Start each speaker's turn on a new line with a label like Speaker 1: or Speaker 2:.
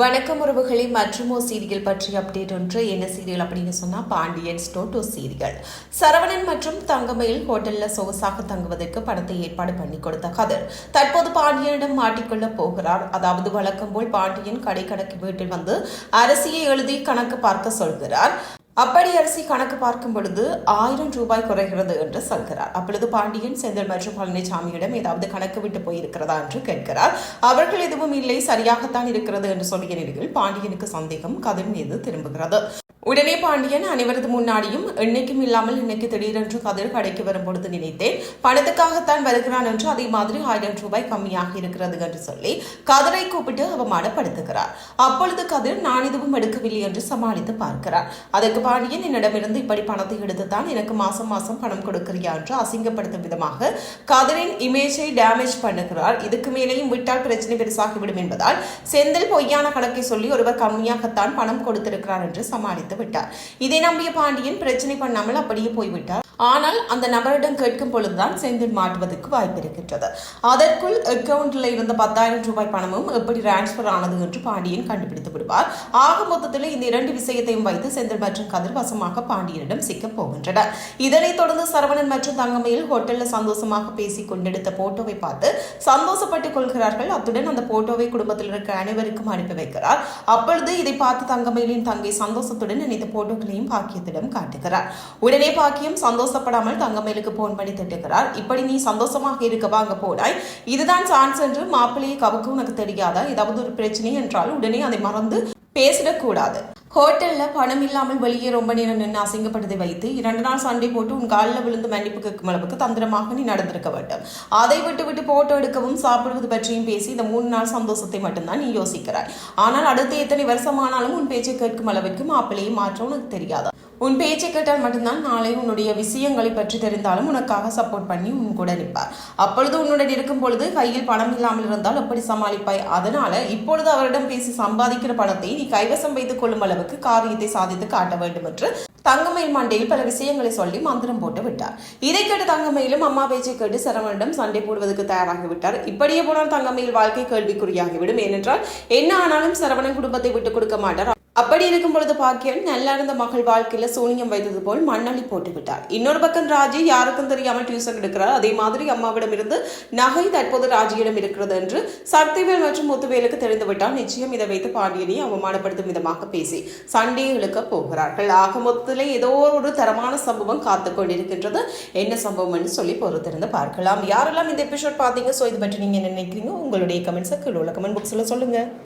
Speaker 1: வணக்கம் உறவுகளை மற்றும் ஒரு சீரியல் பற்றிய அப்டேட் ஒன்று. என்ன சீரியல் அப்படின்னு சொன்னால் Pandian store two serial Saravanan மற்றும் தங்கமயில் ஹோட்டலில் சொகுசாக தங்குவதற்கு பணத்தை ஏற்பாடு பண்ணி கொடுத்த கதிர். தற்போது பாண்டியனிடம் மாட்டிக்கொள்ள போகிறார். அதாவது வழக்கம் போல் பாண்டியன் கடை கணக்கு வீட்டில் வந்து அரசியை எழுதி கணக்கு பார்க்க சொல்கிறார். அப்படி அரிசி கணக்கு பார்க்கும் பொழுது ஆயிரம் ரூபாய் குறைகிறது என்று சொல்கிறார். அப்பொழுது பாண்டியன் செந்தில் மற்றும் பழனிசாமியிடம் ஏதாவது கணக்கு விட்டு போயிருக்கிறதா என்று கேட்கிறார். அவர்கள் எதுவும் இல்லை சரியாகத்தான் இருக்கிறது என்று சொல்லிய நிலையில் பாண்டியனுக்கு சந்தேகம் கதிர் மீது திரும்புகிறது. உடனே பாண்டியன் அனைவரது முன்னாடியும் என்னைக்கும் இல்லாமல் இன்னைக்கு திடீரென்று கதிர் கடைக்கு வரும்பொழுது நினைத்தேன். பணத்துக்காகத்தான் வருகிறான் என்று அதே மாதிரி ஆயிரம் ரூபாய் கம்மியாக இருக்கிறது என்று சொல்லி கதிரை கூப்பிட்டு அவமானப்படுத்துகிறார். அப்பொழுது கதிர் நான் எதுவும் எடுக்கவில்லை என்று சமாளித்து பார்க்கிறார். அதற்கு பாண்டியன் என்னிடமிருந்து இப்படி பணத்தை எடுத்துத்தான் எனக்கு மாசம் மாசம் பணம் கொடுக்கிறியா என்று அசிங்கப்படுத்தும் விதமாக கதிரின் இமேஜை டேமேஜ் பண்ணுகிறார். இதுக்கு மேலேயும் விட்டால் பிரச்சனை பெருசாகிவிடும் என்பதால் செந்தில் பொய்யான கணக்கை சொல்லி ஒருவர் கம்மியாகத்தான் பணம் கொடுத்திருக்கிறார் என்று சமாளித்து விட்டார். இதை நம்பிய பாண்டியன் பிரச்சனை பண்ணாமல் அப்படியே போய்விட்டார். ஆனால் அந்த நபரிடம் கேட்கும் பொழுதுதான் செந்தில் மாட்டுவதற்கு வாய்ப்பு இருக்கின்றது அதற்குள் அக்கவுண்டில் இருந்த பத்தாயிரம் ரூபாய் பணமும் எப்படி டிரான்ஸ்பர் ஆனது என்று பாண்டியன் கண்டுபிடித்து விடுவார். ஆக மொத்தத்தில் இந்த இரண்டு விஷயத்தையும் வைத்து செந்தில் மற்றும் கதிர் வசமாக பாண்டியனிடம் சிக்கப் போகின்றனர். இதனைத் தொடர்ந்து சரவணன் மற்றும் தங்கமையில் ஹோட்டலில் சந்தோஷமாக பேசி கொண்டெடுத்த போட்டோவை பார்த்து சந்தோஷப்பட்டுக் கொள்கிறார்கள். அத்துடன் அந்த போட்டோவை குடும்பத்தில் இருக்க அனைவருக்கும் அனுப்பி வைக்கிறார். அப்பொழுது இதை பார்த்து தங்கமயிலின் தங்கை சந்தோஷத்துடன் நினைத்த போட்டோக்களையும் பாக்கியத்திடம் காட்டுகிறார். உடனே பாக்கியம் சந்தோஷப்படாமல் தங்கமேலுக்கு போன் பண்ணி திட்டுகிறார். இப்படி நீ சந்தோஷமாக இருக்கவா? அங்க போனாய் இதுதான் சான்ஸ் என்று மாப்பிள்ளையை கவுக்க உனக்கு தெரியாதா? ஏதாவது ஒரு பிரச்சனை என்றால் உடனே அதை மறந்து பேசிடக்கூடாது. ஹோட்டலில் பணம் இல்லாமல் வெளியே ரொம்ப நேரம் நின்று அசிங்கப்பட்டதை வைத்து இரண்டு நாள் சண்டை போட்டு உன் காலில் விழுந்து மன்னிப்பு கேட்கும் அளவுக்கு தந்திரமாக நீ நடந்திருக்க வேண்டும். அதை விட்டு விட்டு போட்டோ எடுக்கவும் சாப்பிடுவது பற்றியும் பேசி இந்த மூணு நாள் சந்தோஷத்தை மட்டும்தான் நீ யோசிக்கிறாய். ஆனால் அடுத்து எத்தனை வருஷமானாலும் உன் பேச்சை கேட்கும் அளவிற்கு மாப்பிள்ளையை மாற்ற உனக்கு தெரியாதா? உன் பேச்சை கேட்டால் மட்டும்தான் நாளை உன்னுடைய விஷயங்களை பற்றி தெரிந்தாலும் உனக்காக சப்போர்ட் பண்ணி உன் கூட நிற்பார். அப்பொழுது உன்னுடன் இருக்கும் பொழுது கையில் பணம் இல்லாமல் இருந்தால் எப்படி சமாளிப்பாய்? அதனால இப்பொழுது அவரிடம் பேசி சம்பாதிக்கிற பணத்தை நீ கைவசம் வைத்துக் கொள்ளும் அளவுக்கு காரியத்தை சாதித்து காட்ட வேண்டும் என்று தங்கமயில் மண்டையில் பல விஷயங்களை சொல்லி மந்திரம் போட்டு விட்டார். இதை கேட்டு தங்கமயிலும் அம்மா பேச்சை கேட்டு சரவணிடம் சண்டை போடுவதற்கு தயாராகிவிட்டார் இப்படியே போனால் தங்கமயில் வாழ்க்கை கேள்விக்குறியாகிவிடும். ஏனென்றால் என்ன ஆனாலும் சரவணன் குடும்பத்தை விட்டுக் கொடுக்க மாட்டார். அப்படி இருக்கும் பொழுது பாக்கியன் நல்லா இருந்த மகள் வாழ்க்கையில சூனியம் வைத்தது போல் மண்ணள்ளி போட்டு விட்டார். இன்னொரு பக்கம் ராஜி யாருக்கும் தெரியாமல் டியூஷன் எடுக்கிறார். அதே மாதிரி அம்மாவிடம் இருந்து நகை தற்போது ராஜியிடம் இருக்கிறது என்று சக்திவேல் மற்றும் முத்துவேலுக்கு தெரிந்துவிட்டால் நிச்சயம் இதை வைத்து பாண்டியனை அவமானப்படுத்தும் விதமாக பேசி சண்டையை இழுக்க போகிறார்கள். ஆக மொத்தத்தில் ஏதோ ஒரு தரமான சம்பவம் காத்து கொண்டிருக்கின்றது. என்ன சம்பவம்னு சொல்லி பொறுத்திருந்து பார்க்கலாம். யாரெல்லாம் இந்த எபிசோட் பார்த்தீங்க? ஸோ இது பற்றி நீங்க என்ன நினைக்கிறீங்க? உங்களுடைய கமெண்ட்ஸை கீழே உள்ள கமெண்ட் பாக்ஸில் சொல்லுங்க.